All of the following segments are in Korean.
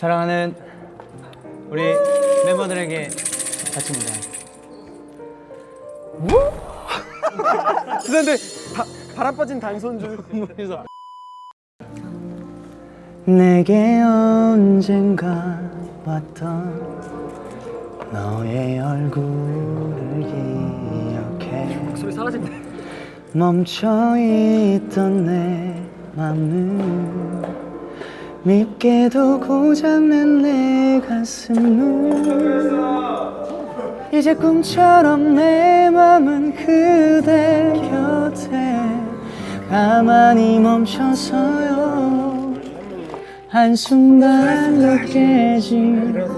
사랑하는 우리 멤버들에게 바칩니다. 근데 다, 바람 빠진 단손줄 그래서. 내게 언젠가 왔던 너의 얼굴을 기억해. 목소리 사라진다. 멈춰있던 내 맘은 밉게도 고장난 내 가슴을. 이제 꿈처럼 내 맘은 그대 곁에 가만히 멈춰서요. 한순간도 깨지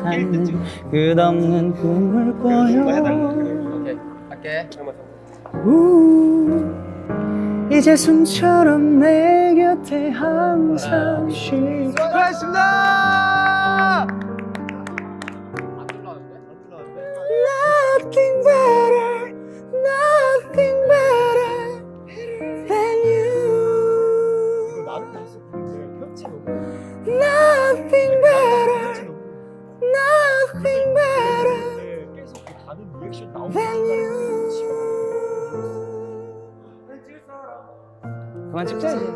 않는 끝없는 꿈을 꿔요. 오케이. 할게. 우, 이제 숨처럼 내 곁에 항상 쉬 수고하셨습니다 Nothing better, nothing better than you. Nothing better, nothing better than you. 그만 찍자 이제.